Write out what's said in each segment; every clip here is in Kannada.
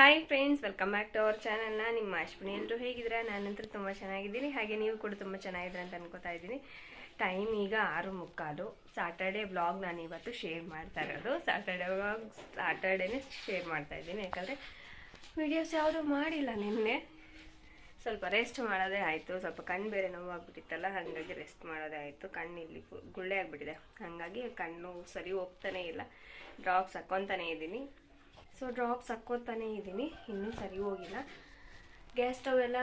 Hi friends welcome back to our ಚಾನಲ್ನ ನಿಮ್ಮ ಅಶ್ವಿನಿ ಎಲ್ಲರೂ ಹೇಗಿದ್ರೆ ನಾನಂತೂ ತುಂಬ ಚೆನ್ನಾಗಿದ್ದೀನಿ. ಹಾಗೆ ನೀವು ಕೂಡ ತುಂಬ ಚೆನ್ನಾಗಿದ್ದೀರಾ ಅಂತ ಅನ್ಕೋತಾ ಇದ್ದೀನಿ. ಟೈಮ್ ಈಗ ಆರು ಮುಕ್ಕಾಲು. ಸಾಟರ್ಡೆ ವ್ಲಾಗ್ ನಾನು ಇವತ್ತು ಶೇರ್ ಮಾಡ್ತಾ ಇರೋದು. ಸಾಟರ್ಡೆ ವ್ಲಾಗ್ ಸ್ಯಾಟರ್ಡೇನೇ ಶೇರ್ ಮಾಡ್ತಾ ಇದ್ದೀನಿ. ಯಾಕಂದರೆ ವೀಡಿಯೋಸ್ ಯಾವುದೂ ಮಾಡಿಲ್ಲ ನಿನ್ನೆ. ಸ್ವಲ್ಪ ರೆಸ್ಟ್ ಮಾಡೋದೇ ಆಯಿತು. ಸ್ವಲ್ಪ ಕಣ್ಣು ಬೇರೆ ನೋವಾಗ್ಬಿಟ್ಟಿತ್ತಲ್ಲ, ಹಾಗಾಗಿ ರೆಸ್ಟ್ ಮಾಡೋದೇ ಆಯಿತು. ಕಣ್ಣು ಇಲ್ಲಿ ಗುಳ್ಳೆ ಆಗಿಬಿಟ್ಟಿದೆ. ಹಾಗಾಗಿ ಕಣ್ಣು ಸರಿ ಹೋಗ್ತಾನೇ ಇಲ್ಲ. ಡ್ರಾಪ್ಸ್ ಹಾಕ್ಕೊತಾನೇ ಇದ್ದೀನಿ. ಸೊ ಡ್ರಾಪ್ಸ್ ಹಾಕ್ಕೊತಾನೇ ಇದ್ದೀನಿ. ಇನ್ನೂ ಸರಿ ಹೋಗಿಲ್ಲ. ಗ್ಯಾಸ್ ಸ್ಟವ್ ಎಲ್ಲ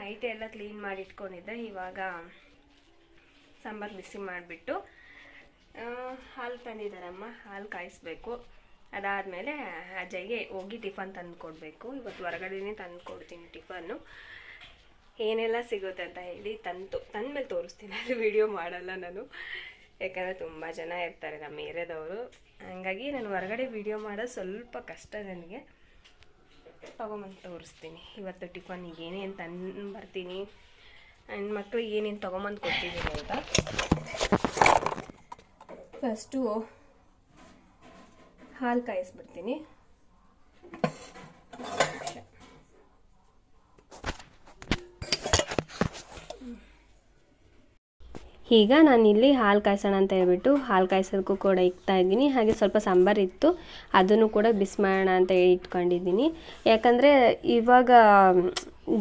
ನೈಟ್ ಎಲ್ಲ ಕ್ಲೀನ್ ಮಾಡಿ ಇಟ್ಕೊಂಡಿದ್ದೆ ಇವಾಗ ಸಾಂಬಾರು ಬಿಸಿ ಮಾಡಿಬಿಟ್ಟು ಹಾಲು ತಂದಿದ್ದಾರಮ್ಮ. ಹಾಲು ಕಾಯಿಸ್ಬೇಕು. ಅದಾದಮೇಲೆ ಅಜ್ಜಗೆ ಹೋಗಿ ಟಿಫನ್ ತಂದು ಕೊಡಬೇಕು. ಇವತ್ತು ಹೊರಗಡೆನೇ ತಂದು ಕೊಡ್ತೀನಿ ಟಿಫನ್ನು. ಏನೆಲ್ಲ ಸಿಗುತ್ತೆ ಅಂತ ಹೇಳಿ ತಂತು ತಂದ್ಮೇಲೆ ತೋರಿಸ್ತೀನಿ. ಅದು ವಿಡಿಯೋ ಮಾಡಲ್ಲ ನಾನು. ಯಾಕಂದರೆ ತುಂಬ ಜನ ಇರ್ತಾರೆ ನಮ್ಮ ಏರಿಯಾದವರು. ಹಾಗಾಗಿ ನಾನು ಹೊರಗಡೆ ವಿಡಿಯೋ ಮಾಡೋದು ಸ್ವಲ್ಪ ಕಷ್ಟ ನನಗೆ. ತೊಗೊಂಬಂದು ತೋರಿಸ್ತೀನಿ. ಇವತ್ತು ಟಿಫನಿಗೆ ಏನೇನು ತಂದು ಬರ್ತೀನಿ. ಮಕ್ಳಿಗೆ ಏನೇನು ತೊಗೊಂಬಂದು ಕೊಟ್ಟಿದ್ದೀನಿ ಅಂತ. ಫಸ್ಟು ಹಾಲು ಕಾಯಿಸ್ಬಿಡ್ತೀನಿ. ಈಗ ನಾನು ಇಲ್ಲಿ ಹಾಲು ಕಾಯಿಸೋಣ ಅಂತ ಹೇಳ್ಬಿಟ್ಟು ಹಾಲು ಕಾಯಿಸೋದಕ್ಕೂ ಕೂಡ ಇಕ್ತಾ ಇದ್ದೀನಿ. ಹಾಗೆ ಸ್ವಲ್ಪ ಸಾಂಬಾರು ಇತ್ತು. ಅದನ್ನು ಕೂಡ ಬಿಸಿ ಮಾಡೋಣ ಅಂತ ಹೇಳಿ ಇಟ್ಕೊಂಡಿದ್ದೀನಿ. ಯಾಕಂದರೆ ಇವಾಗ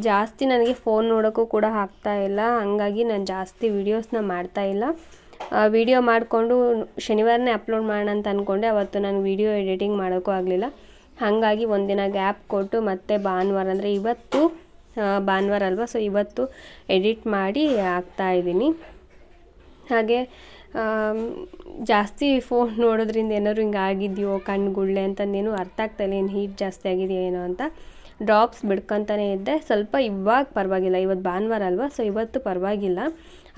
ಜಾಸ್ತಿ ನನಗೆ ಫೋನ್ ನೋಡೋಕ್ಕೂ ಕೂಡ ಆಗ್ತಾ ಇಲ್ಲ. ಹಂಗಾಗಿ ನಾನು ಜಾಸ್ತಿ ವೀಡಿಯೋಸ್ನ ಮಾಡ್ತಾ ಇಲ್ಲ. ವಿಡಿಯೋ ಮಾಡಿಕೊಂಡು ಶನಿವಾರನೇ ಅಪ್ಲೋಡ್ ಮಾಡೋಣ ಅಂತ ಅಂದ್ಕೊಂಡೆ ಅವತ್ತು ನಾನು ವಿಡಿಯೋ ಎಡಿಟಿಂಗ್ ಮಾಡೋಕ್ಕೂ ಆಗಲಿಲ್ಲ. ಹಾಗಾಗಿ ಒಂದಿನ ಗ್ಯಾಪ್ ಕೊಟ್ಟು ಮತ್ತೆ ಭಾನುವಾರ ಅಂದರೆ ಇವತ್ತು ಭಾನುವಾರ ಅಲ್ವಾ? ಸೊ ಇವತ್ತು ಎಡಿಟ್ ಮಾಡಿ ಹಾಕ್ತಾ ಇದ್ದೀನಿ. ಹಾಗೆ ಜಾಸ್ತಿ ಫೋನ್ ನೋಡೋದ್ರಿಂದ ಏನಾದ್ರು ಹಿಂಗೆ ಆಗಿದೆಯೋ ಕಣ್ಣು ಗುಳ್ಳೆ ಅಂತಂದೇನು ಅರ್ಥ ಆಗ್ತಾ ಇಲ್ಲ ಏನು ಹೀಟ್ ಜಾಸ್ತಿ ಆಗಿದೆಯೋ, ಏನೋ ಅಂತ. ಡ್ರಾಪ್ಸ್ ಬಿಡ್ಕೊತಾನೆ ಇದ್ದೆ. ಸ್ವಲ್ಪ ಇವಾಗ ಪರವಾಗಿಲ್ಲ. ಇವತ್ತು ಭಾನುವಾರ ಅಲ್ವಾ? ಸೊ ಇವತ್ತು ಪರವಾಗಿಲ್ಲ.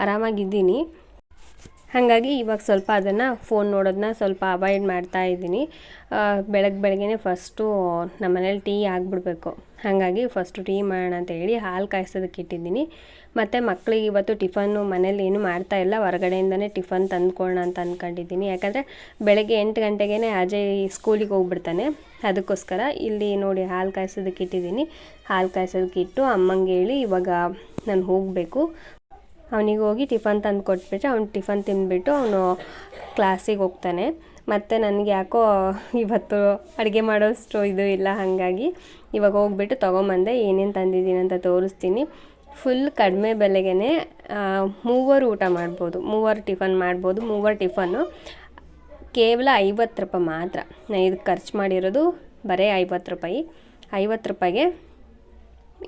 ಆರಾಮಾಗಿದ್ದೀನಿ. ಹಾಗಾಗಿ ಇವಾಗ ಸ್ವಲ್ಪ ಅದನ್ನು ಫೋನ್ ನೋಡೋದನ್ನ ಸ್ವಲ್ಪ ಅವಾಯ್ಡ್ ಮಾಡ್ತಾ ಇದ್ದೀನಿ. ಬೆಳಗ್ಗೆ ಬೆಳಗ್ಗೆನೆ ಫಸ್ಟು ನಮ್ಮ ಮನೇಲಿ ಟೀ ಆಗಿಬಿಡ್ಬೇಕು. ಹಾಗಾಗಿ ಫಸ್ಟು ಟೀ ಮಾಡೋಣ ಅಂತ ಹೇಳಿ ಹಾಲು ಕಾಯಿಸೋದಕ್ಕೆ ಇಟ್ಟಿದ್ದೀನಿ. ಮತ್ತು ಮಕ್ಕಳಿಗೆ ಇವತ್ತು ಟಿಫನ್ನು ಮನೇಲಿ ಏನು ಮಾಡ್ತಾ ಇಲ್ಲ, ಹೊರಗಡೆಯಿಂದನೇ ಟಿಫನ್ ತಂದ್ಕೊಳ್ಳೋಣ ಅಂತ ಅಂದ್ಕೊಂಡಿದ್ದೀನಿ ಯಾಕಂದರೆ ಬೆಳಗ್ಗೆ ಎಂಟು ಗಂಟೆಗೇ ಅಜಯ್ ಸ್ಕೂಲಿಗೆ ಹೋಗ್ಬಿಡ್ತಾನೆ. ಅದಕ್ಕೋಸ್ಕರ ಇಲ್ಲಿ ನೋಡಿ ಹಾಲು ಕಾಯಿಸೋದಕ್ಕೆ ಇಟ್ಟಿದ್ದೀನಿ. ಹಾಲು ಕಾಯಿಸೋದಕ್ಕೆ ಇಟ್ಟು ಅಮ್ಮಂಗೆ ಹೇಳಿ ಇವಾಗ ನಾನು ಹೋಗಬೇಕು. ಅವನಿಗೆ ಹೋಗಿ ಟಿಫನ್ ತಂದು ಕೊಟ್ಬಿಟ್ರೆ ಅವ್ನು ಟಿಫನ್ ತಿಂದುಬಿಟ್ಟು ಅವನು ಕ್ಲಾಸಿಗೆ ಹೋಗ್ತಾನೆ. ಮತ್ತು ನನಗೆ ಯಾಕೋ ಇವತ್ತು ಅಡುಗೆ ಮಾಡೋಷ್ಟು ಇದು ಇಲ್ಲ, ಹಾಗಾಗಿ ಇವಾಗ ಹೋಗ್ಬಿಟ್ಟು ತೊಗೊಂಬಂದೆ ಏನೇನು ತಂದಿದ್ದೀನಿ ಅಂತ ತೋರಿಸ್ತೀನಿ. ಫುಲ್ ಕಡಿಮೆ ಬೆಲೆಗೆ ಮೂವರು ಊಟ ಮಾಡ್ಬೋದು. ಮೂವರು ಟಿಫನ್ ಮಾಡ್ಬೋದು, ಮೂವರು ಟಿಫನ್ನು. ಕೇವಲ ಐವತ್ತು ರೂಪಾಯಿ ಮಾತ್ರ. ನಾನು ಇದಕ್ಕೆ ಖರ್ಚು ಮಾಡಿರೋದು ಬರೀ ಐವತ್ತು ರೂಪಾಯಿ. ಐವತ್ತು ರೂಪಾಯಿಗೆ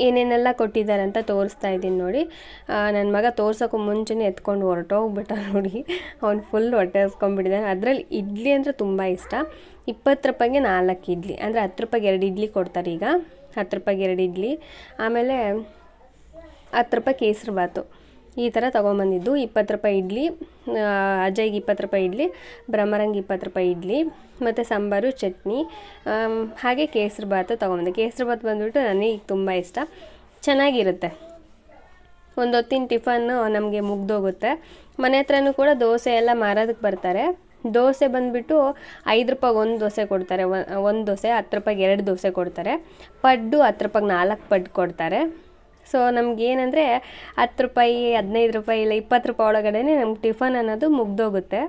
ಏನೇನೆಲ್ಲ ಕೊಟ್ಟಿದ್ದಾರೆ ಅಂತ ತೋರಿಸ್ತಾ ಇದ್ದೀನಿ ನೋಡಿ. ನನ್ನ ಮಗ ತೋರ್ಸೋಕ್ಕೂ ಮುಂಚೆನೇ ಎತ್ಕೊಂಡು ಹೊರಟೋಗ್ಬಿಟ್ಟ ನೋಡಿ. ಅವ್ನು ಫುಲ್ ಹೊಟ್ಟೆ ಹಸ್ಕೊಂಡ್ಬಿಟ್ಟಿದ್ದಾನೆ ಅದರಲ್ಲಿ ಇಡ್ಲಿ ಅಂದರೆ ತುಂಬ ಇಷ್ಟ. ಇಪ್ಪತ್ತು ರೂಪಾಯಿಗೆ ನಾಲ್ಕು ಇಡ್ಲಿ. ಅಂದರೆ ಹತ್ತು ರೂಪಾಯಿಗೆ ಎರಡು ಇಡ್ಲಿ ಕೊಡ್ತಾರೆ ಈಗ. ಹತ್ತು ರೂಪಾಯಿಗೆ ಎರಡು ಇಡ್ಲಿ. ಆಮೇಲೆ ಹತ್ತು ರೂಪಾಯಿ ಕೇಸರಿ ಬಾತು ಈ ಥರ ತೊಗೊಂಬಂದಿದ್ದು ಇಪ್ಪತ್ತು ರೂಪಾಯಿ ಇಡ್ಲಿ ಅಜಯ್ಗೆ ಇಪ್ಪತ್ತು ರೂಪಾಯಿ ಇಡ್ಲಿ, ಬ್ರಹ್ಮರಂಗ್ ಇಪ್ಪತ್ತು ರೂಪಾಯಿ ಇಡ್ಲಿ, ಮತ್ತು ಸಾಂಬಾರು, ಚಟ್ನಿ ಹಾಗೆ ಕೇಸರಿ ಬಾತು ತೊಗೊಂಬಂದೆ. ಕೇಸರಿ ಬಾತ್ ಬಂದುಬಿಟ್ಟು ನನಗೆ ತುಂಬ ಇಷ್ಟ. ಚೆನ್ನಾಗಿರುತ್ತೆ. ಒಂದು ಹೊತ್ತಿನ ಟಿಫನ್ನು ನಮಗೆ ಮುಗ್ದೋಗುತ್ತೆ. ಮನೆ ಹತ್ರನೂ ಕೂಡ ದೋಸೆ ಎಲ್ಲ ಮಾರೋದಕ್ಕೆ ಬರ್ತಾರೆ. ದೋಸೆ ಬಂದುಬಿಟ್ಟು ಐದು ರೂಪಾಯಿಗೆ ಒಂದು ದೋಸೆ ಕೊಡ್ತಾರೆ. ಒಂದು ದೋಸೆ, ಹತ್ತು ರೂಪಾಯಿಗೆ ಎರಡು ದೋಸೆ ಕೊಡ್ತಾರೆ. ಪಡ್ಡು ಹತ್ತು ರೂಪಾಯಿಗೆ ನಾಲ್ಕು ಪಡ್ಡು ಕೊಡ್ತಾರೆ. ಸೊ ನಮಗೇನಂದರೆ ಹತ್ತು ರೂಪಾಯಿ, ಹದಿನೈದು ರೂಪಾಯಿ ಇಲ್ಲ ಇಪ್ಪತ್ತು ರೂಪಾಯಿ ಒಳಗಡೆ ನಮ್ಗೆ ಟಿಫನ್ ಅನ್ನೋದು ಮುಗ್ದೋಗುತ್ತೆ.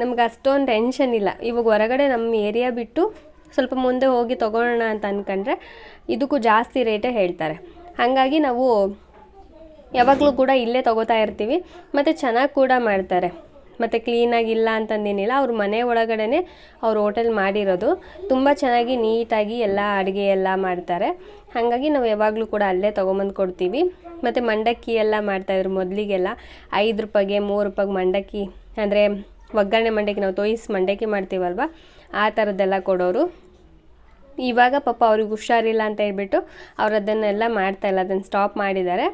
ನಮ್ಗೆ ಅಷ್ಟೊಂದು ಟೆನ್ಷನ್ ಇಲ್ಲ. ಇವಾಗ ಹೊರಗಡೆ ನಮ್ಮ ಏರಿಯಾ ಬಿಟ್ಟು ಸ್ವಲ್ಪ ಮುಂದೆ ಹೋಗಿ ತೊಗೊಳ್ಳೋಣ ಅಂತ ಅಂದ್ಕೊಂಡ್ರೆ ಇದಕ್ಕೂ ಜಾಸ್ತಿ ರೇಟೇ ಹೇಳ್ತಾರೆ. ಹಾಗಾಗಿ ನಾವು ಯಾವಾಗಲೂ ಕೂಡ ಇಲ್ಲೇ ತೊಗೋತಾ ಇರ್ತೀವಿ. ಮತ್ತು ಚೆನ್ನಾಗಿ ಕೂಡ ಮಾಡ್ತಾರೆ. ಮತ್ತು ಕ್ಲೀನಾಗಿಲ್ಲ ಅಂತಂದೇನಿಲ್ಲ, ಅವ್ರ ಮನೆ ಒಳಗಡೆ ಅವ್ರ ಹೋಟೆಲ್ ಮಾಡಿರೋದು. ತುಂಬ ಚೆನ್ನಾಗಿ ನೀಟಾಗಿ ಎಲ್ಲ ಅಡುಗೆ ಎಲ್ಲ ಮಾಡ್ತಾರೆ. ಹಾಗಾಗಿ ನಾವು ಯಾವಾಗಲೂ ಕೂಡ ಅಲ್ಲೇ ತೊಗೊಂಬಂದು ಕೊಡ್ತೀವಿ. ಮತ್ತು ಮಂಡಕ್ಕಿ ಎಲ್ಲ ಮಾಡ್ತಾಯಿದ್ರು ಮೊದಲಿಗೆಲ್ಲ. ಐದು ರೂಪಾಯಿಗೆ, ಮೂರು ರೂಪಾಯಿಗೆ ಮಂಡಕ್ಕಿ, ಅಂದರೆ ಒಗ್ಗರಣೆ ಮಂಡಕ್ಕಿ ನಾವು ತೋಯಿಸ್ ಮಂಡಕ್ಕಿ ಮಾಡ್ತೀವಲ್ವ, ಆ ಥರದ್ದೆಲ್ಲ ಕೊಡೋರು. ಇವಾಗ ಪಾಪ ಅವ್ರಿಗೆ ಹುಷಾರಿಲ್ಲ ಅಂತ ಹೇಳ್ಬಿಟ್ಟು ಅವ್ರು ಅದನ್ನೆಲ್ಲ ಮಾಡ್ತಾಯಿಲ್ಲ ಅದನ್ನು ಸ್ಟಾಪ್ ಮಾಡಿದ್ದಾರೆ.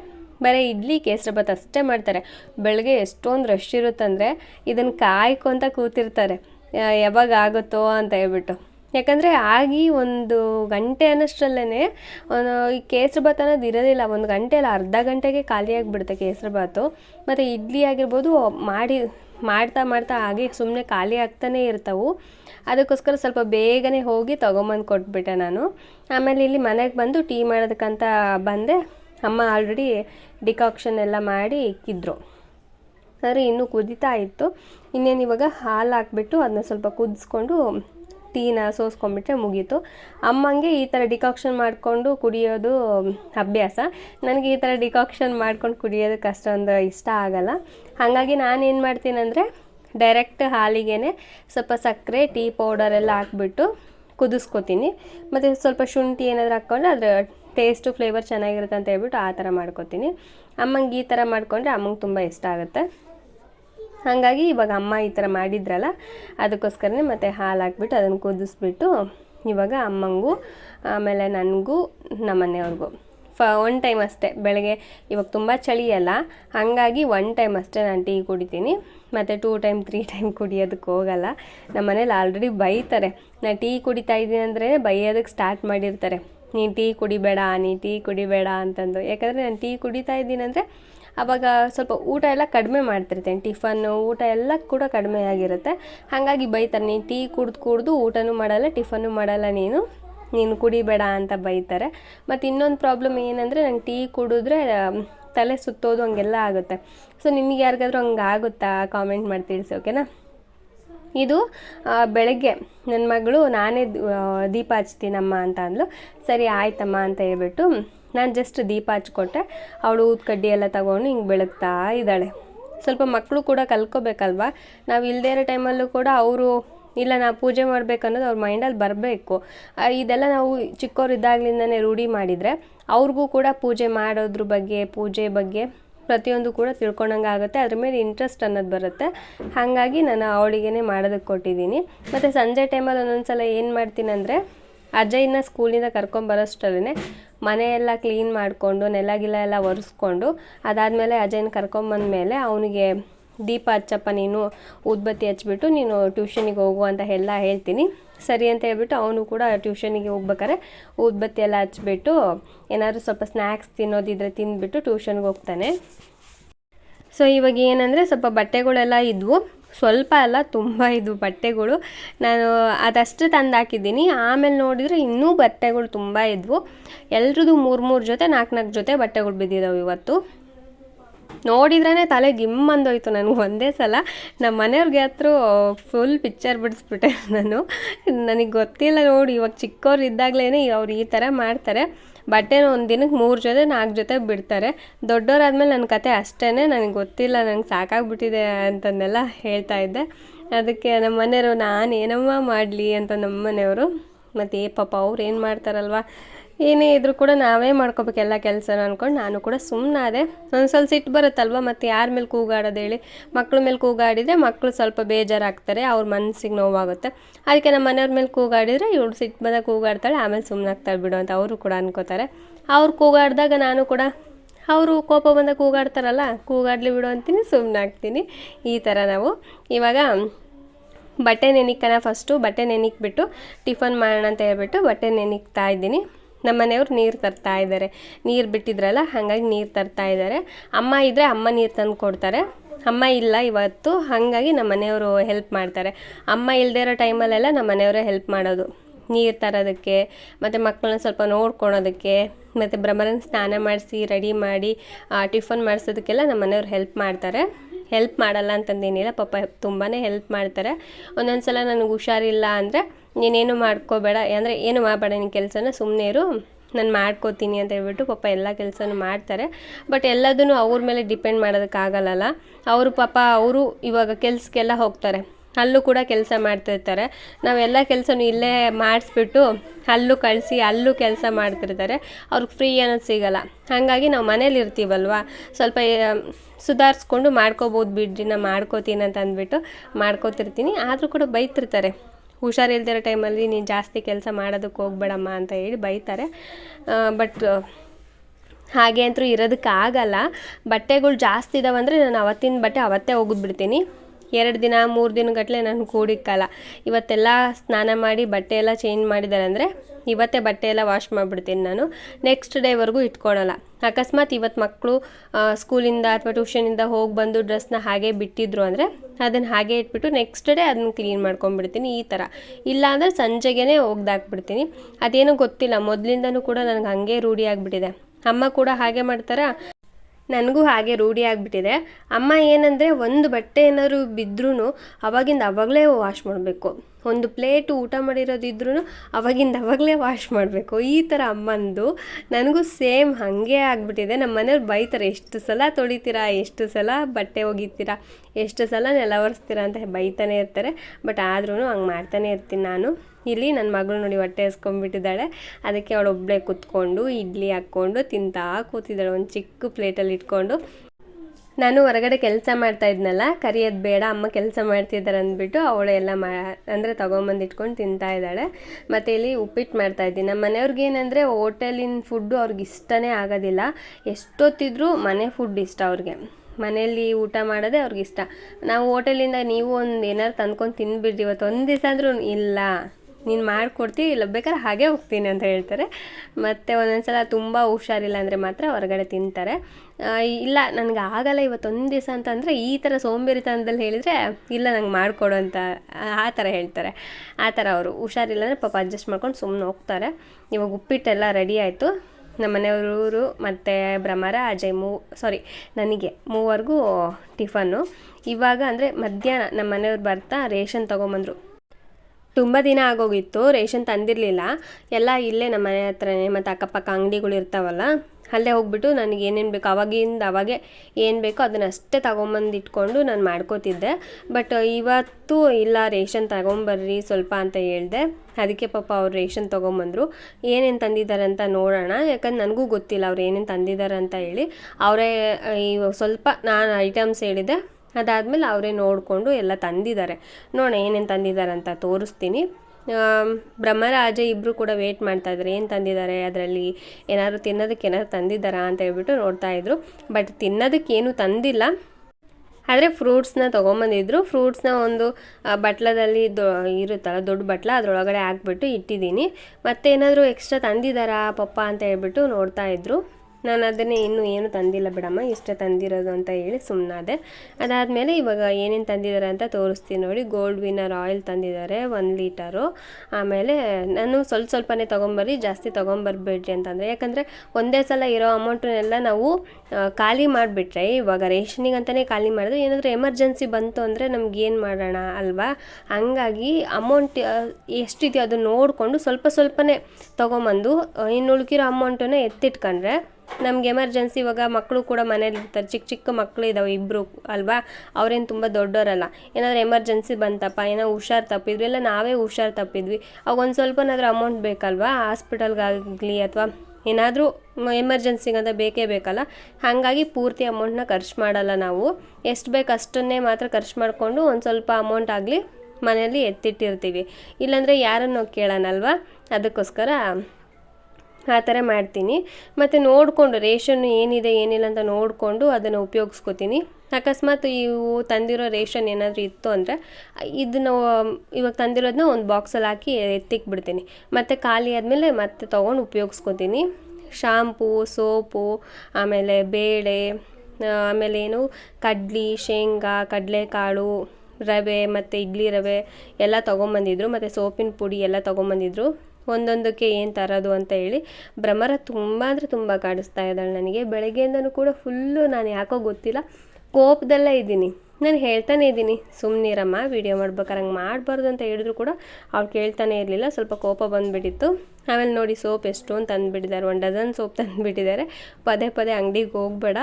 ಬರೀ ಇಡ್ಲಿ ಕೇಸರಿಬಾತ್ ಅಷ್ಟೇ ಮಾಡ್ತಾರೆ. ಬೆಳಗ್ಗೆ ಎಷ್ಟೊಂದು ರಶ್ ಇರುತ್ತಂದರೆ ಇದನ್ನು ಕಾಯ್ಕೊಂತ ಕೂತಿರ್ತಾರೆ. ಯಾವಾಗ ಆಗುತ್ತೋ ಅಂತ ಹೇಳ್ಬಿಟ್ಟು. ಯಾಕಂದರೆ ಆಗಿ ಒಂದು ಗಂಟೆ ಅನ್ನೋಷ್ಟರಲ್ಲೇ ಈ ಕೇಸರಿಬಾತ್ ಅನ್ನೋದು ಇರೋದಿಲ್ಲ. ಒಂದು ಗಂಟೆ ಅಲ್ಲ, ಅರ್ಧ ಗಂಟೆಗೆ ಖಾಲಿಯಾಗಿಬಿಡುತ್ತೆ ಕೇಸರಿಬಾತು ಮತ್ತು ಇಡ್ಲಿ ಆಗಿರ್ಬೋದು, ಮಾಡಿ, ಮಾಡ್ತಾ ಮಾಡ್ತಾ ಹಾಗೆ ಸುಮ್ಮನೆ ಖಾಲಿ ಆಗ್ತಾನೇ ಇರ್ತವೆ. ಅದಕ್ಕೋಸ್ಕರ ಸ್ವಲ್ಪ ಬೇಗನೆ ಹೋಗಿ ತೊಗೊಂಬಂದು ಕೊಟ್ಬಿಟ್ಟೆ ನಾನು. ಆಮೇಲೆ ಇಲ್ಲಿ ಮನೆಗೆ ಬಂದು ಟೀ ಮಾಡೋದಕ್ಕಂತ ಬಂದೆ. ಅಮ್ಮ ಆಲ್ರೆಡಿ ಡಿಕಾಕ್ಷನ್ ಎಲ್ಲ ಮಾಡಿ ಇಕ್ಕಿದ್ರು ಆದರೆ ಇನ್ನೂ ಕುದೀತಾ ಇತ್ತು. ಇನ್ನೇನು ಇವಾಗ ಹಾಲು ಹಾಕ್ಬಿಟ್ಟು ಅದನ್ನ ಸ್ವಲ್ಪ ಕುದಿಸ್ಕೊಂಡು ಟೀನ ಸೋಸ್ಕೊಂಡ್ಬಿಟ್ರೆ ಮುಗೀತು. ಅಮ್ಮಂಗೆ ಈ ಥರ ಡಿಕಾಕ್ಷನ್ ಮಾಡಿಕೊಂಡು ಕುಡಿಯೋದು ಅಭ್ಯಾಸ. ನನಗೆ ಈ ಥರ ಡಿಕಾಕ್ಷನ್ ಮಾಡ್ಕೊಂಡು ಕುಡಿಯೋದಕ್ಕೆ ಅಷ್ಟೊಂದು ಇಷ್ಟ ಆಗಲ್ಲ. ಹಾಗಾಗಿ ನಾನೇನು ಮಾಡ್ತೀನಂದರೆ ಡೈರೆಕ್ಟ್ ಹಾಲಿಗೆ ಸ್ವಲ್ಪ ಸಕ್ಕರೆ, ಟೀ ಪೌಡರ್ ಎಲ್ಲ ಹಾಕ್ಬಿಟ್ಟು ಕುದಿಸ್ಕೊತೀನಿ. ಮತ್ತು ಸ್ವಲ್ಪ ಶುಂಠಿ ಏನಾದರೂ ಹಾಕ್ಕೊಂಡ್ರೆ ಅದ್ರ ಟೇಸ್ಟು ಫ್ಲೇವರ್ ಚೆನ್ನಾಗಿರುತ್ತೆ ಅಂತ ಹೇಳ್ಬಿಟ್ಟು ಆ ಥರ ಮಾಡ್ಕೊತೀನಿ. ಅಮ್ಮಂಗೆ ಈ ಥರ ಮಾಡಿಕೊಂಡ್ರೆ ಅಮ್ಮಂಗೆ ತುಂಬ ಇಷ್ಟ ಆಗುತ್ತೆ. ಹಾಗಾಗಿ ಇವಾಗ ಅಮ್ಮ ಈ ಥರ ಮಾಡಿದ್ರಲ್ಲ, ಅದಕ್ಕೋಸ್ಕರನೇ ಮತ್ತು ಹಾಲು ಹಾಕ್ಬಿಟ್ಟು ಅದನ್ನು ಕುದಿಸ್ಬಿಟ್ಟು ಇವಾಗ ಅಮ್ಮಂಗೂ, ಆಮೇಲೆ ನನಗೂ, ನಮ್ಮ ಮನೆಯವ್ರಿಗೂ. ಫ ಒನ್ ಟೈಮ್ ಅಷ್ಟೇ. ಬೆಳಗ್ಗೆ ಇವಾಗ ತುಂಬ ಚಳಿ ಅಲ್ಲ, ಹಾಗಾಗಿ ಒನ್ ಟೈಮ್ ಅಷ್ಟೇ ನಾನು ಟೀ ಕುಡಿತೀನಿ. ಮತ್ತು ಟೂ ಟೈಮ್ ತ್ರೀ ಟೈಮ್ ಕುಡಿಯೋದಕ್ಕೆ ಹೋಗಲ್ಲ. ನಮ್ಮ ಮನೇಲಿ ಆಲ್ರೆಡಿ ಬೈತಾರೆ. ನಾನು ಟೀ ಕುಡಿತಾ ಇದ್ದೀನಿ ಅಂದರೆ ಬೈಯೋದಕ್ಕೆ ಸ್ಟಾರ್ಟ್ ಮಾಡಿರ್ತಾರೆ. ನೀನು ಟೀ ಕುಡಿಬೇಡ, ನೀ ಟೀ ಕುಡಿಬೇಡ ಅಂತಂದು. ಯಾಕಂದರೆ ನಾನು ಟೀ ಕುಡಿತಾ ಇದ್ದೀನಂದರೆ ಆವಾಗ ಸ್ವಲ್ಪ ಊಟ ಎಲ್ಲ ಕಡಿಮೆ ಮಾಡ್ತಿರ್ತೇನೆ. ಟಿಫನ್ನು ಊಟ ಎಲ್ಲ ಕೂಡ ಕಡಿಮೆ ಆಗಿರುತ್ತೆ. ಹಾಗಾಗಿ ಬೈತಾರೆ, ನೀನು ಟೀ ಕುಡ್ದು ಕುಡ್ದು ಊಟನೂ ಮಾಡಲ್ಲ, ಟಿಫನ್ನು ಮಾಡಲ್ಲ ನೀನು. ನೀನು ಕುಡಿಬೇಡ ಅಂತ ಬೈತಾರೆ. ಮತ್ತು ಇನ್ನೊಂದು ಪ್ರಾಬ್ಲಮ್ ಏನಂದರೆ ನಂಗೆ ಟೀ ಕುಡಿದ್ರೆ ತಲೆ ಸುತ್ತೋದು ಹಂಗೆಲ್ಲ ಆಗುತ್ತೆ. ಸೊ ನಿಮಗೆ ಯಾರಿಗಾದ್ರೂ ಹಂಗೆ ಆಗುತ್ತಾ? ಕಾಮೆಂಟ್ ಮಾಡಿ ತಿಳಿಸಿ ಓಕೆನಾ ಇದು ಬೆಳಗ್ಗೆ ನನ್ನ ಮಗಳು ನಾನೇ ದೀಪ ಹಚ್ತೀನಮ್ಮ ಅಂತ ಅಂದಳು ಸರಿ ಆಯ್ತಮ್ಮ ಅಂತ ಹೇಳ್ಬಿಟ್ಟು ನಾನು ಜಸ್ಟ್ ದೀಪ ಹಚ್ಕೊಟ್ಟೆ. ಅವಳು ಊದ್ಕಡ್ಡಿ ಎಲ್ಲ ತಗೊಂಡು ಹಿಂಗೆ ಬೆಳಗ್ತಾ ಇದ್ದಾಳೆ. ಸ್ವಲ್ಪ ಮಕ್ಕಳು ಕೂಡ ಕಲ್ಕೋಬೇಕಲ್ವಾ ನಾವು ಇಲ್ಲದೇ ಇರೋ ಟೈಮಲ್ಲೂ ಕೂಡ ಅವರು, ಇಲ್ಲ ನಾವು ಪೂಜೆ ಮಾಡಬೇಕು ಅನ್ನೋದು ಅವ್ರ ಮೈಂಡಲ್ಲಿ ಬರಬೇಕು. ಇದೆಲ್ಲ ನಾವು ಚಿಕ್ಕವರಿದ್ದಾಗಲಿಂದನೇ ರೂಢಿ ಮಾಡಿದರೆ ಅವ್ರಿಗೂ ಕೂಡ ಪೂಜೆ ಮಾಡೋದ್ರ ಬಗ್ಗೆ, ಪೂಜೆ ಬಗ್ಗೆ ಪ್ರತಿಯೊಂದು ಕೂಡ ತಿಳ್ಕೊಂಡಂಗೆ ಆಗುತ್ತೆ. ಅದ್ರ ಮೇಲೆ ಇಂಟ್ರೆಸ್ಟ್ ಅನ್ನೋದು ಬರುತ್ತೆ. ಹಾಗಾಗಿ ನಾನು ಅವಳಿಗೇ ಮಾಡೋದಕ್ಕೆ ಕೊಟ್ಟಿದ್ದೀನಿ. ಮತ್ತು ಸಂಜೆ ಟೈಮಲ್ಲಿ ಒಂದೊಂದು ಸಲ ಏನು ಮಾಡ್ತೀನಂದರೆ ಅಜಯ್ನ ಸ್ಕೂಲಿಂದ ಕರ್ಕೊಂಬರೋಷ್ಟರಲ್ಲೇ ಮನೆಯೆಲ್ಲ ಕ್ಲೀನ್ ಮಾಡಿಕೊಂಡು, ನೆಲ ಗಿಲ ಎಲ್ಲ ಒರೆಸ್ಕೊಂಡು, ಅದಾದಮೇಲೆ ಅಜಯ್ನ ಕರ್ಕೊಂಬಂದಮೇಲೆ ಅವನಿಗೆ ದೀಪ ಹಚ್ಚಪ್ಪ ನೀನು ಉದ್ಬತ್ತಿ ಹಚ್ಬಿಟ್ಟು ನೀನು ಟ್ಯೂಷನಿಗೆ ಹೋಗು ಅಂತ ಎಲ್ಲ ಹೇಳ್ತೀನಿ. ಸರಿ ಅಂತ ಹೇಳ್ಬಿಟ್ಟು ಅವನು ಕೂಡ ಟ್ಯೂಷನಿಗೆ ಹೋಗ್ಬೇಕಾರೆ ಊದ್ಬತ್ತಿ ಎಲ್ಲ ಹಚ್ಬಿಟ್ಟು ಏನಾದರೂ ಸ್ವಲ್ಪ ಸ್ನ್ಯಾಕ್ಸ್ ತಿನ್ನೋದಿದ್ರೆ ತಿಂದುಬಿಟ್ಟು ಟ್ಯೂಷನ್ಗೆ ಹೋಗ್ತಾನೆ. ಸೊ ಇವಾಗ ಏನಂದರೆ ಸ್ವಲ್ಪ ಬಟ್ಟೆಗಳೆಲ್ಲ ಇದ್ವು. ಸ್ವಲ್ಪ ಅಲ್ಲ, ತುಂಬ ಇದ್ವು ಬಟ್ಟೆಗಳು. ನಾನು ಅದಷ್ಟು ತಂದು ಹಾಕಿದ್ದೀನಿ ಆಮೇಲೆ ನೋಡಿದರೆ ಇನ್ನೂ ಬಟ್ಟೆಗಳು ತುಂಬ ಇದ್ವು. ಎಲ್ರದ್ದು ಮೂರು ಮೂರು ಜೊತೆ ನಾಲ್ಕು ನಾಲ್ಕು ಜೊತೆ ಬಟ್ಟೆಗಳು ಬಿದ್ದಿದ್ದಾವೆ ಇವತ್ತು. ನೋಡಿದ್ರೇ ತಲೆ ಗಿಮ್ ಅಂದೋಯ್ತು ನನಗೆ ಒಂದೇ ಸಲ. ನಮ್ಮ ಮನೆಯವ್ರಿಗೆ ಹತ್ರ ಫುಲ್ ಪಿಕ್ಚರ್ ಬಿಡಿಸ್ಬಿಟ್ಟೆ ನಾನು. ನನಗೆ ಗೊತ್ತಿಲ್ಲ ನೋಡಿ, ಇವಾಗ ಚಿಕ್ಕವ್ರು ಇದ್ದಾಗಲೇ ಅವ್ರು ಈ ಥರ ಮಾಡ್ತಾರೆ. ಬಟ್ಟೆನ ಒಂದು ದಿನಕ್ಕೆ ಮೂರು ಜೊತೆ, ನಾಲ್ಕು ಜೊತೆ ಬಿಡ್ತಾರೆ. ದೊಡ್ಡವರಾದ್ಮೇಲೆ ನನ್ನ ಕತೆ ಅಷ್ಟೇ ನನಗೆ ಗೊತ್ತಿಲ್ಲ, ನಂಗೆ ಸಾಕಾಗ್ಬಿಟ್ಟಿದೆ ಅಂತಂದೆಲ್ಲ ಹೇಳ್ತಾ ಇದ್ದೆ. ಅದಕ್ಕೆ ನಮ್ಮ ಮನೆಯವರು, ನಾನು ಏನಮ್ಮ ಮಾಡಲಿ ಅಂತ ನಮ್ಮ ಮನೆಯವರು. ಮತ್ತು ಏ ಪಾಪ ಅವ್ರು ಏನು ಮಾಡ್ತಾರಲ್ವ? ಏನೇ ಇದ್ರೂ ಕೂಡ ನಾವೇ ಮಾಡ್ಕೋಬೇಕು ಎಲ್ಲ ಕೆಲಸ ಅಂದ್ಕೊಂಡು ನಾನು ಕೂಡ ಸುಮ್ಮನಾದೆ ಒಂದು ಸ್ವಲ್ಪ ಸಿಟ್ಟು ಬರುತ್ತಲ್ವ ಮತ್ತು ಯಾರ ಮೇಲೆ ಕೂಗಾಡೋದು ಹೇಳಿ. ಮಕ್ಳ ಮೇಲೆ ಕೂಗಾಡಿದರೆ ಮಕ್ಕಳು ಸ್ವಲ್ಪ ಬೇಜಾರಾಗ್ತಾರೆ, ಅವ್ರ ಮನಸ್ಸಿಗೆ ನೋವಾಗುತ್ತೆ. ಅದಕ್ಕೆ ನಮ್ಮ ಮನೆಯವ್ರ ಮೇಲೆ ಕೂಗಾಡಿದರೆ ಇವಳು ಸಿಟ್ಟು ಬಂದಾಗ ಕೂಗಾಡ್ತಾಳೆ, ಆಮೇಲೆ ಸುಮ್ಮನಾಗ್ತಾಳೆ ಬಿಡು ಅಂತ ಅವರು ಕೂಡ ಅನ್ಕೋತಾರೆ. ಅವ್ರು ಕೂಗಾಡಿದಾಗ ನಾನು ಕೂಡ, ಅವರು ಕೋಪ ಬಂದಾಗ ಕೂಗಾಡ್ತಾರಲ್ಲ, ಕೂಗಾಡ್ಲಿ ಬಿಡು ಅಂತೀನಿ ಸುಮ್ಮನಾಗ್ತೀನಿ ಈ ಥರ ನಾವು. ಇವಾಗ ಬಟ್ಟೆ ನೆನಿಕ್ಕನ ಫಸ್ಟು ಬಟ್ಟೆ ನೆನಿಕ್ಬಿಟ್ಟು ಟಿಫನ್ ಮಾಡೋಣ ಅಂತ ಹೇಳ್ಬಿಟ್ಟು ಬಟ್ಟೆ ನೆನಿಕ್ತಾ ಇದ್ದೀನಿ. ನಮ್ಮ ಮನೆಯವ್ರು ನೀರು ತರ್ತಾ ಇದ್ದಾರೆ ನೀರು ಬಿಟ್ಟಿದ್ರಲ್ಲ, ಹಾಗಾಗಿ ನೀರು ತರ್ತಾ ಇದ್ದಾರೆ ಅಮ್ಮ ಇದ್ದರೆ ಅಮ್ಮ ನೀರು ತಂದು ಕೊಡ್ತಾರೆ. ಅಮ್ಮ ಇಲ್ಲ ಇವತ್ತು, ಹಾಗಾಗಿ ನಮ್ಮ ಮನೆಯವರು ಹೆಲ್ಪ್ ಮಾಡ್ತಾರೆ. ಅಮ್ಮ ಇಲ್ಲದೇ ಇರೋ ಟೈಮಲ್ಲೆಲ್ಲ ನಮ್ಮ ಮನೆಯವರೇ ಹೆಲ್ಪ್ ಮಾಡೋದು. ನೀರು ತರೋದಕ್ಕೆ, ಮತ್ತು ಮಕ್ಕಳನ್ನ ಸ್ವಲ್ಪ ನೋಡ್ಕೊಳೋದಕ್ಕೆ, ಮತ್ತು ಭ್ರಮರನ ಸ್ನಾನ ಮಾಡಿಸಿ ರೆಡಿ ಮಾಡಿ ಟಿಫನ್ ಮಾಡಿಸೋದಕ್ಕೆಲ್ಲ ನಮ್ಮ ಮನೆಯವ್ರು ಹೆಲ್ಪ್ ಮಾಡ್ತಾರೆ. ಹೆಲ್ಪ್ ಮಾಡಲ್ಲ ಅಂತಂದೇನಿಲ್ಲ. ಪಾಪ ತುಂಬಾ ಹೆಲ್ಪ್ ಮಾಡ್ತಾರೆ. ಒಂದೊಂದು ಸಲ ನನಗೆ ಹುಷಾರಿಲ್ಲ ಅಂದರೆ ನೀನೇನು ಮಾಡ್ಕೋಬೇಡ, ಅಂದರೆ ಏನು ಮಾಡಬೇಡ ನಿನ್ನ ಕೆಲಸನ ಸುಮ್ಮನೆ ಇರು, ನಾನು ಮಾಡ್ಕೋತೀನಿ ಅಂತ ಹೇಳ್ಬಿಟ್ಟು ಪಾಪ ಎಲ್ಲ ಕೆಲಸನೂ ಮಾಡ್ತಾರೆ. ಬಟ್ ಎಲ್ಲದನ್ನು ಅವ್ರ ಮೇಲೆ ಡಿಪೆಂಡ್ ಮಾಡೋದಕ್ಕಾಗಲ್ಲ ಅವರು ಪಾಪ, ಅವರು ಇವಾಗ ಕೆಲಸಕ್ಕೆಲ್ಲ ಹೋಗ್ತಾರೆ. ಅಲ್ಲೂ ಕೂಡ ಕೆಲಸ ಮಾಡ್ತಿರ್ತಾರೆ. ನಾವೆಲ್ಲ ಕೆಲಸನೂ ಇಲ್ಲೇ ಮಾಡಿಸ್ಬಿಟ್ಟು ಅಲ್ಲೂ ಕಳಿಸಿ ಅಲ್ಲೂ ಕೆಲಸ ಮಾಡ್ತಿರ್ತಾರೆ. ಅವ್ರಿಗೆ ಫ್ರೀ ಅನ್ನೋದು ಸಿಗೋಲ್ಲ. ಹಾಗಾಗಿ ನಾವು ಮನೇಲಿ ಇರ್ತೀವಲ್ವ? ಸ್ವಲ್ಪ ಸುಧಾರಿಸ್ಕೊಂಡು ಮಾಡ್ಕೋಬೋದು ಬಿಡ್ರಿ, ನಾ ಮಾಡ್ಕೋತೀನಿ ಅಂತ ಅಂದ್ಬಿಟ್ಟು ಮಾಡ್ಕೋತಿರ್ತೀನಿ. ಆದರೂ ಕೂಡ ಬೈತಿರ್ತಾರೆ. ಹುಷಾರಿಲ್ದಿರೋ ಟೈಮಲ್ಲಿ ನೀನು ಜಾಸ್ತಿ ಕೆಲಸ ಮಾಡೋದಕ್ಕೆ ಹೋಗ್ಬೇಡಮ್ಮ ಅಂತ ಹೇಳಿ ಬೈತಾರೆ. ಬಟ್, ಹಾಗೆ ಅಂತೂ ಇರೋದಕ್ಕಾಗಲ್ಲ. ಬಟ್ಟೆಗಳು ಜಾಸ್ತಿ ಇದಾವಂದರೆ ನಾನು ಅವತ್ತಿನ ಬಟ್ಟೆ ಅವತ್ತೇ ಒಗೆದ್ಬಿಡ್ತೀನಿ. ಎರಡು ದಿನ, ಮೂರು ದಿನಗಟ್ಟಲೆ ನಾನು ಕೂಡಿಕ್ಕಲ್ಲ. ಇವತ್ತೆಲ್ಲ ಸ್ನಾನ ಮಾಡಿ ಬಟ್ಟೆ ಎಲ್ಲ ಚೇಂಜ್ ಮಾಡಿದ್ದಾರೆ ಅಂದರೆ ಇವತ್ತೇ ಬಟ್ಟೆ ಎಲ್ಲ ವಾಶ್ ಮಾಡಿಬಿಡ್ತೀನಿ ನಾನು. ನೆಕ್ಸ್ಟ್ ಡೇವರೆಗೂ ಇಟ್ಕೊಳಲ್ಲ. ಅಕಸ್ಮಾತ್ ಇವತ್ತು ಮಕ್ಕಳು ಸ್ಕೂಲಿಂದ ಅಥವಾ ಟ್ಯೂಷನಿಂದ ಹೋಗಿ ಬಂದು ಡ್ರೆಸ್ನ ಹಾಗೆ ಬಿಟ್ಟಿದ್ರು ಅಂದರೆ ಅದನ್ನು ಹಾಗೆ ಇಟ್ಬಿಟ್ಟು ನೆಕ್ಸ್ಟ್ ಡೇ ಅದನ್ನು ಕ್ಲೀನ್ ಮಾಡ್ಕೊಂಡ್ಬಿಡ್ತೀನಿ ಈ ಥರ ಇಲ್ಲ ಅಂದರೆ ಸಂಜೆಗೇ ಒಗ್ದಾಕ್ಬಿಡ್ತೀನಿ ಅದೇನೋ ಗೊತ್ತಿಲ್ಲ. ಮೊದಲಿಂದನೂ ಕೂಡ ನನಗೆ ಹಾಗೆ ರೂಢಿ ಆಗಿಬಿಟ್ಟಿದೆ. ಅಮ್ಮ ಕೂಡ ಹಾಗೆ ಮಾಡ್ತಾರಾ? ನನಗೂ ಹಾಗೆ ರೂಢಿ ಆಗಿಬಿಟ್ಟಿದೆ. ಅಮ್ಮ ಏನಂದರೆ ಒಂದು ಬಟ್ಟೆ ಏನಾದ್ರು ಬಿದ್ದರೂ ಅವಾಗಿಂದ ಅವಾಗಲೇ ವಾಶ್ ಮಾಡಬೇಕು. ಒಂದು ಪ್ಲೇಟು ಊಟ ಮಾಡಿರೋದಿದ್ರೂ ಅವಾಗಿಂದ ಅವಾಗಲೇ ವಾಶ್ ಮಾಡಬೇಕು. ಈ ಥರ ಅಮ್ಮಂದು ನನಗೂ ಸೇಮ್ ಹಾಗೆ ಆಗಿಬಿಟ್ಟಿದೆ. ನಮ್ಮ ಮನೆಯವ್ರು ಬೈತಾರೆ, ಎಷ್ಟು ಸಲ ತೊಳಿತೀರಾ, ಎಷ್ಟು ಸಲ ಬಟ್ಟೆ ಒಗಿತೀರಾ, ಎಷ್ಟು ಸಲ ನೆಲ ಒರೆಸ್ತೀರಾ ಅಂತ ಬೈತಾನೆ ಇರ್ತಾರೆ. ಬಟ್ ಆದ್ರೂ ಹಂಗೆ ಮಾಡ್ತಾನೆ ಇರ್ತೀನಿ ನಾನು. ಇಲ್ಲಿ ನನ್ನ ಮಗಳು ನೋಡಿ ಹೊಟ್ಟೆ ಹಸ್ಕೊಂಡ್ಬಿಟ್ಟಿದ್ದಾಳೆ. ಅದಕ್ಕೆ ಅವಳು ಒಬ್ಬಳೇ ಕುತ್ಕೊಂಡು ಇಡ್ಲಿ ಹಾಕ್ಕೊಂಡು ತಿಂತಾ ಕೂತಿದ್ದಾಳೆ. ಒಂದು ಚಿಕ್ಕ ಪ್ಲೇಟಲ್ಲಿ ಇಟ್ಕೊಂಡು ನಾನು ಹೊರಗಡೆ ಕೆಲಸ ಮಾಡ್ತಾ ಇದ್ನಲ್ಲ, ಕರಿಯೋದು ಬೇಡ, ಅಮ್ಮ ಕೆಲಸ ಮಾಡ್ತಿದ್ದಾರೆ ಅಂದ್ಬಿಟ್ಟು ಅವಳು ಎಲ್ಲ ಮಾ, ಅಂದರೆ ತೊಗೊಂಬಂದು ಇಟ್ಕೊಂಡು ತಿಂತಾ ಇದ್ದಾಳೆ. ಮತ್ತು ಇಲ್ಲಿ ಉಪ್ಪಿಟ್ಟು ಮಾಡ್ತಾ ಇದ್ದೀನಿ. ನಮ್ಮ ಮನೆಯವ್ರಿಗೆ ಏನಂದರೆ ಹೋಟೆಲಿನ ಫುಡ್ಡು ಅವ್ರಿಗೆ ಇಷ್ಟನೇ ಆಗೋದಿಲ್ಲ. ಎಷ್ಟೊತ್ತಿದ್ರೂ ಮನೆ ಫುಡ್ ಇಷ್ಟ ಅವ್ರಿಗೆ. ಮನೆಯಲ್ಲಿ ಊಟ ಮಾಡೋದೇ ಅವ್ರಿಗೆ ಇಷ್ಟ. ನಾವು ಹೋಟೆಲಿಂದ ನೀವು ಒಂದು ಏನಾರು ತಂದ್ಕೊಂಡು ತಿನ್ಬಿಡ್ರಿ. ಇವತ್ತು ಒಂದು ದಿವಸ ಆದರೂ ಇಲ್ಲ. ನೀನು ಮಾಡಿಕೊಡ್ತೀವಿ ಇಲ್ಲ ಬೇಕಾದ್ರೆ ಹಾಗೆ ಹೋಗ್ತೀನಿ ಅಂತ ಹೇಳ್ತಾರೆ. ಮತ್ತು ಒಂದೊಂದು ಸಲ ತುಂಬ ಹುಷಾರಿಲ್ಲ ಅಂದರೆ ಮಾತ್ರ ಹೊರಗಡೆ ತಿಂತಾರೆ. ಇಲ್ಲ, ನನಗೆ ಆಗಲ್ಲ ಇವತ್ತೊಂದು ದಿವಸ ಅಂತಂದರೆ ಈ ಥರ ಸೋಂಬೇರಿತನದಲ್ಲಿ ಹೇಳಿದರೆ ಇಲ್ಲ, ನಂಗೆ ಮಾಡಿಕೊಡು ಅಂತ ಆ- ಆ ಥರ ಹೇಳ್ತಾರೆ. ಆ ಥರ ಅವರು. ಹುಷಾರಿಲ್ಲ ಅಂದರೆ ಪಾಪ ಅಡ್ಜಸ್ಟ್ ಮಾಡ್ಕೊಂಡು ಸುಮ್ಮನೆ ಹೋಗ್ತಾರೆ. ಇವಾಗ ಉಪ್ಪಿಟ್ಟೆಲ್ಲ ರೆಡಿ ಆಯಿತು. ನಮ್ಮ ಮನೆಯವರು ಮತ್ತು ಭ್ರಮರ, ಅಜಯ್ ಮೂ ಸಾರಿ ನನಗೆ ಮೂವರೆಗೂ ಟಿಫನ್ನು. ಇವಾಗ ಅಂದರೆ ಮಧ್ಯಾಹ್ನ ನಮ್ಮ ಮನೆಯವ್ರು ಬರ್ತಾ ರೇಷನ್ ತೊಗೊಂಬಂದರು. ತುಂಬ ದಿನ ಆಗೋಗಿತ್ತು, ರೇಷನ್ ತಂದಿರಲಿಲ್ಲ. ಎಲ್ಲ ಇಲ್ಲೇ ನಮ್ಮ ಮನೆ ಹತ್ರನೇ, ಮತ್ತು ಅಕ್ಕಪಕ್ಕ ಅಂಗಡಿಗಳು ಇರ್ತಾವಲ್ಲ, ಅಲ್ಲೇ ಹೋಗ್ಬಿಟ್ಟು ನನಗೆ ಏನೇನು ಬೇಕು, ಅವಾಗಿಂದ ಅವಾಗೆ ಏನು ಬೇಕೋ ಅದನ್ನ ಅಷ್ಟೇ ತೊಗೊಂಬಂದು ಇಟ್ಕೊಂಡು ನಾನು ಮಾಡ್ಕೋತಿದ್ದೆ. ಬಟ್ ಇವತ್ತು ಇಲ್ಲ, ರೇಷನ್ ತಗೊಂಬರ್ರಿ ಸ್ವಲ್ಪ ಅಂತ ಹೇಳಿದೆ. ಅದಕ್ಕೆ ಪಾಪ ಅವ್ರು ರೇಷನ್ ತೊಗೊಂಬಂದರು. ಏನೇನು ತಂದಿದ್ದಾರೆ ಅಂತ ನೋಡೋಣ, ಯಾಕಂದ್ರೆ ನನಗೂ ಗೊತ್ತಿಲ್ಲ ಅವ್ರು ಏನೇನು ತಂದಿದ್ದಾರೆ ಅಂತ ಹೇಳಿ. ಅವರೇ ಇವಾಗ ಸ್ವಲ್ಪ ನಾನು ಐಟಮ್ಸ್ ಹೇಳಿದೆ ಅದಾದಮೇಲೆ ಅವರೇ ನೋಡಿಕೊಂಡು ಎಲ್ಲ ತಂದಿದ್ದಾರೆ. ನೋಡೋಣ ಏನೇನು ತಂದಿದ್ದಾರೆ ಅಂತ ತೋರಿಸ್ತೀನಿ. ಬ್ರಹ್ಮರಾಜ ಇಬ್ಬರು ಕೂಡ ವೇಟ್ ಮಾಡ್ತಾ ಇದ್ದಾರೆ ಏನು ತಂದಿದ್ದಾರೆ? ಅದರಲ್ಲಿ ಏನಾದ್ರು ತಿನ್ನೋದಕ್ಕೆ ಏನಾದ್ರು ತಂದಿದ್ದಾರಾ ಅಂತ ಹೇಳ್ಬಿಟ್ಟು ನೋಡ್ತಾ ಇದ್ರು. ಬಟ್ ತಿನ್ನೋದಕ್ಕೆ ಏನು ತಂದಿಲ್ಲ. ಆದರೆ ಫ್ರೂಟ್ಸ್ನ ತೊಗೊಂಬಂದಿದ್ರು. ಫ್ರೂಟ್ಸ್ನ ಒಂದು ಬಟ್ಲದಲ್ಲಿ ದೊ, ಇರುತ್ತಲ್ಲ, ದೊಡ್ಡ ಬಟ್ಲ, ಅದರೊಳಗಡೆ ಹಾಕ್ಬಿಟ್ಟು ಇಟ್ಟಿದ್ದೀನಿ. ಮತ್ತೇನಾದರೂ ಎಕ್ಸ್ಟ್ರಾ ತಂದಿದ್ದಾರಾ ಪಪ್ಪ ಅಂತ ಹೇಳ್ಬಿಟ್ಟು ನೋಡ್ತಾ ಇದ್ರು. ನಾನು ಅದನ್ನೇ ಇನ್ನೂ ಏನು ತಂದಿಲ್ಲ ಬಿಡಮ್ಮ, ಇಷ್ಟೇ ತಂದಿರೋದು ಅಂತ ಹೇಳಿ ಸುಮ್ಮನಾದೆ ಅದಾದಮೇಲೆ ಇವಾಗ ಏನೇನು ತಂದಿದ್ದಾರೆ ಅಂತ ತೋರಿಸ್ತೀನಿ ನೋಡಿ. ಗೋಲ್ಡ್ ವಿನ್ನರ್ ಆಯಿಲ್ ತಂದಿದ್ದಾರೆ, ಒಂದು ಲೀಟರು. ಆಮೇಲೆ ನಾನು ಸ್ವಲ್ಪ ಸ್ವಲ್ಪನೇ ತೊಗೊಂಬರ್ರಿ, ಜಾಸ್ತಿ ತೊಗೊಂಬರ್ಬೇಡ್ರಿ ಅಂತಂದರೆ. ಯಾಕಂದರೆ ಒಂದೇ ಸಲ ಇರೋ ಅಮೌಂಟನ್ನೆಲ್ಲ ನಾವು ಖಾಲಿ ಮಾಡಿಬಿಟ್ರೆ, ಇವಾಗ ರೇಷನಿಗೆ ಅಂತಲೇ ಖಾಲಿ ಮಾಡಿದ್ರೆ ಏನಾದರೂ ಎಮರ್ಜೆನ್ಸಿ ಬಂತು ಅಂದರೆ ನಮ್ಗೆ ಏನು ಮಾಡೋಣ ಅಲ್ವಾ? ಹಂಗಾಗಿ ಅಮೌಂಟ್ ಎಷ್ಟಿದೆಯೋ ಅದು ನೋಡಿಕೊಂಡು ಸ್ವಲ್ಪ ಸ್ವಲ್ಪನೇ ತೊಗೊಂಬಂದು ಇನ್ನು ಉಳ್ಕಿರೋ ಅಮೌಂಟನ್ನು ಎತ್ತಿಟ್ಕೊಂಡ್ರೆ ನಮ್ಗೆ ಎಮರ್ಜೆನ್ಸಿ ಇವಾಗ ಮಕ್ಕಳು ಕೂಡ ಮನೇಲಿ ಇರ್ತಾರೆ. ಚಿಕ್ಕ ಚಿಕ್ಕ ಮಕ್ಕಳು ಇದ್ದಾವೆ ಇಬ್ಬರು ಅಲ್ವಾ? ಅವ್ರೇನು ತುಂಬ ದೊಡ್ಡವರಲ್ಲ ಏನಾದರೂ ಎಮರ್ಜೆನ್ಸಿ ಬಂತಪ್ಪ, ಏನೋ ಹುಷಾರು ತಪ್ಪಿದ್ವಿ, ಇಲ್ಲ ನಾವೇ ಹುಷಾರು ತಪ್ಪಿದ್ವಿ, ಅವಾಗ ಒಂದು ಸ್ವಲ್ಪನಾದ್ರೂ ಅಮೌಂಟ್ ಬೇಕಲ್ವಾ? ಹಾಸ್ಪಿಟಲ್ಗಾಗಲಿ ಅಥವಾ ಏನಾದರೂ ಎಮರ್ಜೆನ್ಸಿಗಂತ ಬೇಕೇ ಬೇಕಲ್ಲ? ಹಾಗಾಗಿ ಪೂರ್ತಿ ಅಮೌಂಟ್ನ ಖರ್ಚು ಮಾಡಲ್ಲ ನಾವು. ಎಷ್ಟು ಬೇಕು ಅಷ್ಟನ್ನೇ ಮಾತ್ರ ಖರ್ಚು ಮಾಡಿಕೊಂಡು ಒಂದು ಸ್ವಲ್ಪ ಅಮೌಂಟ್ ಆಗಲಿ ಮನೆಯಲ್ಲಿ ಎತ್ತಿಟ್ಟಿರ್ತೀವಿ. ಇಲ್ಲಾಂದರೆ ಯಾರನ್ನು ಕೇಳೋಣಲ್ವಾ? ಅದಕ್ಕೋಸ್ಕರ ಆ ಥರ ಮಾಡ್ತೀನಿ. ಮತ್ತು ನೋಡಿಕೊಂಡು ರೇಷನ್ ಏನಿದೆ, ಏನಿಲ್ಲ ಅಂತ ನೋಡಿಕೊಂಡು ಅದನ್ನು ಉಪಯೋಗಿಸ್ಕೊತೀನಿ. ಅಕಸ್ಮಾತ್ ಇವು ತಂದಿರೋ ರೇಷನ್ ಏನಾದರೂ ಇತ್ತು ಅಂದರೆ ಇದನ್ನು, ಇವಾಗ ತಂದಿರೋದನ್ನ ಒಂದು ಬಾಕ್ಸಲ್ಲಿ ಹಾಕಿ ಎತ್ತಿಕ್ಬಿಡ್ತೀನಿ. ಮತ್ತು ಖಾಲಿ ಆದಮೇಲೆ ಮತ್ತೆ ತೊಗೊಂಡು ಉಪಯೋಗಿಸ್ಕೊತೀನಿ. ಶಾಂಪೂ ಸೋಪು ಆಮೇಲೆ ಬೇಳೆ ಆಮೇಲೆ ಏನು, ಕಡ್ಲಿ, ಶೇಂಗಾ, ಕಡಲೆಕಾಳು, ರವೆ ಮತ್ತು ಇಡ್ಲಿ ರವೆ ಎಲ್ಲ ತೊಗೊಂಬಂದಿದ್ರು. ಮತ್ತು ಸೋಪಿನ ಪುಡಿ ಎಲ್ಲ ತೊಗೊಂಬಂದಿದ್ರು. ಒಂದೊಂದಕ್ಕೆ ಏನು ತರೋದು ಅಂತ ಹೇಳಿ ಭ್ರಮರ ತುಂಬ ಅಂದರೆ ತುಂಬ ಕಾಡಿಸ್ತಾ ಇದ್ದಾಳೆ ನನಗೆ. ಬೆಳಗ್ಗೆಯಿಂದನೂ ಕೂಡ ಫುಲ್ಲು ನಾನು ಯಾಕೋ ಗೊತ್ತಿಲ್ಲ. ಕೋಪದಲ್ಲೇ ಇದ್ದೀನಿ. ನಾನು ಹೇಳ್ತಾನೆ ಇದ್ದೀನಿ. ಸುಮ್ಮನಿರಮ್ಮ ವೀಡಿಯೋ ಮಾಡ್ಬೇಕಾರೆ ಹಂಗೆ ಮಾಡಬಾರ್ದು ಅಂತ ಹೇಳಿದ್ರು ಕೂಡ ಅವ್ಳು ಕೇಳ್ತಾನೆ ಇರಲಿಲ್ಲ. ಸ್ವಲ್ಪ ಕೋಪ ಬಂದುಬಿಟ್ಟಿತ್ತು. ಆಮೇಲೆ ನೋಡಿ ಸೋಪ್ ಎಷ್ಟು ಅಂತ ತಂದುಬಿಟ್ಟಿದ್ದಾರೆ ಒಂದು ಡಜನ್ ಸೋಪ್ ತಂದುಬಿಟ್ಟಿದ್ದಾರೆ. ಪದೇ ಪದೇ ಅಂಗಡಿಗೆ ಹೋಗ್ಬೇಡ.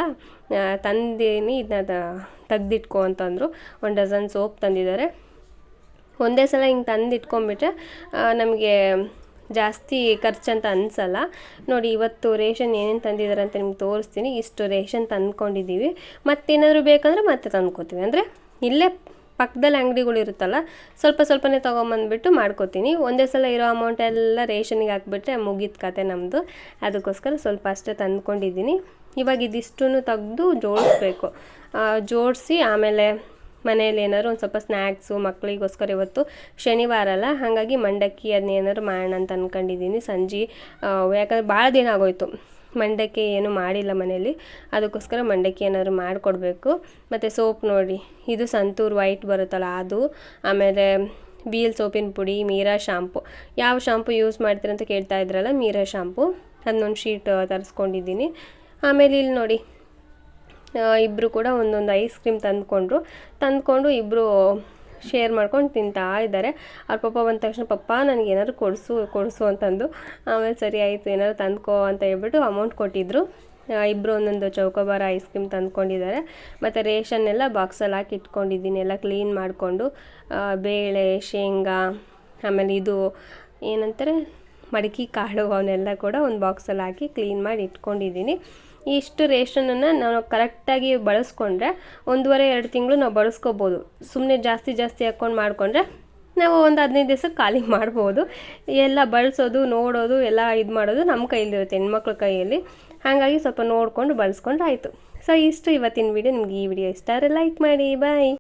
ತಂದೇನಿ ಇದನ್ನ ತೆಗ್ದಿಟ್ಕೊ ಅಂತಂದರು ಒಂದು ಡಜನ್ ಸೋಪ್ ತಂದಿದ್ದಾರೆ. ಒಂದೇ ಸಲ ಹಿಂಗೆ ತಂದು ಇಟ್ಕೊಂಡ್ಬಿಟ್ರೆ ನಮಗೆ ಜಾಸ್ತಿ ಖರ್ಚಂತ ಅನ್ಸಲ್ಲ. ನೋಡಿ, ಇವತ್ತು ರೇಷನ್ ಏನೇನು ತಂದಿದ್ದಾರೆ ಅಂತ ನಿಮ್ಗೆ ತೋರಿಸ್ತೀನಿ. ಇಷ್ಟು ರೇಷನ್ ತಂದ್ಕೊಂಡಿದ್ದೀವಿ ಮತ್ತೇನಾದರೂ ಬೇಕಂದ್ರೆ ಮತ್ತೆ ತಂದ್ಕೊತೀವಿ. ಅಂದರೆ ಇಲ್ಲೇ ಪಕ್ಕದಲ್ಲಿ ಅಂಗಡಿಗಳು ಇರುತ್ತಲ್ಲ, ಸ್ವಲ್ಪ ಸ್ವಲ್ಪನೇ ತೊಗೊಂಬಂದ್ಬಿಟ್ಟು ಮಾಡ್ಕೋತೀನಿ. ಒಂದೇ ಸಲ ಇರೋ ಅಮೌಂಟ್ ಎಲ್ಲ ರೇಷನಿಗೆ ಹಾಕ್ಬಿಟ್ರೆ ಮುಗಿದ ಕತೆ ನಮ್ಮದು ಅದಕ್ಕೋಸ್ಕರ ಸ್ವಲ್ಪ ಅಷ್ಟೇ ತಂದ್ಕೊಂಡಿದ್ದೀನಿ ಇವಾಗ ಇದಿಷ್ಟು ತೆಗೆದು ಜೋಡಿಸ್ಬೇಕು. ಜೋಡಿಸಿ ಆಮೇಲೆ ಮನೇಲಿ ಏನಾದ್ರು ಒಂದು ಸ್ವಲ್ಪ ಸ್ನ್ಯಾಕ್ಸು ಮಕ್ಕಳಿಗೋಸ್ಕರ ಇವತ್ತು ಶನಿವಾರ ಅಲ್ಲ, ಹಾಗಾಗಿ ಮಂಡಕ್ಕಿ ಅದನ್ನ ಏನಾದ್ರು ಮಾಡೋಣ ಅಂತ ಅಂದ್ಕೊಂಡಿದ್ದೀನಿ ಸಂಜೆ. ಯಾಕಂದ್ರೆ ಭಾಳ ದಿನ ಆಗೋಯ್ತು. ಮಂಡಕ್ಕಿ ಏನು ಮಾಡಿಲ್ಲ ಮನೆಯಲ್ಲಿ. ಅದಕ್ಕೋಸ್ಕರ ಮಂಡಕ್ಕಿ ಏನಾದ್ರು ಮಾಡಿಕೊಡ್ಬೇಕು. ಮತ್ತು ಸೋಪ್ ನೋಡಿ, ಇದು ಸಂತೂರ್ ವೈಟ್ ಬರುತ್ತಲ್ಲ ಅದು. ಆಮೇಲೆ ವೀಲ್ ಸೋಪಿನ ಪುಡಿ, ಮೀರಾ ಶಾಂಪು ಯಾವ ಶಾಂಪು ಯೂಸ್ ಮಾಡ್ತೀರಂತ ಕೇಳ್ತಾ ಇದ್ರಲ್ಲ ಮೀರಾ ಶಾಂಪು ಅದನ್ನೊಂದು ಶೀಟ್ ತರಿಸ್ಕೊಂಡಿದ್ದೀನಿ ಆಮೇಲೆ ಇಲ್ಲಿ ನೋಡಿ ಇಬ್ಬರು ಕೂಡ ಒಂದೊಂದು ಐಸ್ ಕ್ರೀಮ್ ತಂದ್ಕೊಂಡ್ರು. ತಂದ್ಕೊಂಡು ಇಬ್ಬರು ಶೇರ್ ಮಾಡ್ಕೊಂಡು ತಿಂತಾ ಇದ್ದಾರೆ. ಅವ್ರ ಪಪ್ಪ ಬಂದ ತಕ್ಷಣ, ಪಪ್ಪ, ನನಗೆ ಏನಾದ್ರು ಕೊಡಿಸು ಕೊಡಿಸು ಅಂತಂದು. ಆಮೇಲೆ, ಸರಿ, ಆಯಿತು, ಏನಾದ್ರು ತಂದ್ಕೋ ಅಂತ ಹೇಳ್ಬಿಟ್ಟು ಅಮೌಂಟ್ ಕೊಟ್ಟಿದ್ದರು ಇಬ್ಬರು ಒಂದೊಂದು ಚೌಕೋಬಾರ ಐಸ್ ಕ್ರೀಮ್ ತಂದ್ಕೊಂಡಿದ್ದಾರೆ. ಮತ್ತು ರೇಷನ್ ಎಲ್ಲ ಬಾಕ್ಸಲ್ಲಿ ಹಾಕಿ ಇಟ್ಕೊಂಡಿದ್ದೀನಿ, ಎಲ್ಲ ಕ್ಲೀನ್ ಮಾಡಿಕೊಂಡು. ಬೇಳೆ, ಶೇಂಗಾ, ಆಮೇಲೆ ಇದು, ಏನಂತಾರೆ, ಮಡಿಕೆ ಕಾಳು, ಅವನ್ನೆಲ್ಲ ಕೂಡ ಒಂದು ಬಾಕ್ಸಲ್ಲಿ ಹಾಕಿ ಕ್ಲೀನ್ ಮಾಡಿ ಇಟ್ಕೊಂಡಿದ್ದೀನಿ. ಇಷ್ಟು ರೇಷನನ್ನು ನಾವು ಕರೆಕ್ಟಾಗಿ ಬಳಸ್ಕೊಂಡ್ರೆ ಒಂದೂವರೆ, ಎರಡು ತಿಂಗಳು ನಾವು ಬಳಸ್ಕೋಬೋದು. ಸುಮ್ಮನೆ ಜಾಸ್ತಿ ಜಾಸ್ತಿ ಹಾಕ್ಕೊಂಡು ಮಾಡಿಕೊಂಡ್ರೆ ನಾವು ಒಂದು ಹದಿನೈದು ದಿವಸ ಖಾಲಿ ಮಾಡ್ಬೋದು. ಎಲ್ಲ ಬಳಸೋದು, ನೋಡೋದು, ಎಲ್ಲ ಇದು ಮಾಡೋದು ನಮ್ಮ ಕೈಯಲ್ಲಿರುತ್ತೆ ಹೆಣ್ಮಕ್ಳ ಕೈಯಲ್ಲಿ. ಹಾಗಾಗಿ ಸ್ವಲ್ಪ ನೋಡಿಕೊಂಡು ಬಳಸ್ಕೊಂಡ್ರೆ ಆಯಿತು. ಸೊ ಇಷ್ಟು ಇವತ್ತಿನ ವಿಡಿಯೋ ನಿಮ್ಗೆ ಈ ವಿಡಿಯೋ ಇಷ್ಟ ಆದರೆ ಲೈಕ್ ಮಾಡಿ. ಬಾಯ್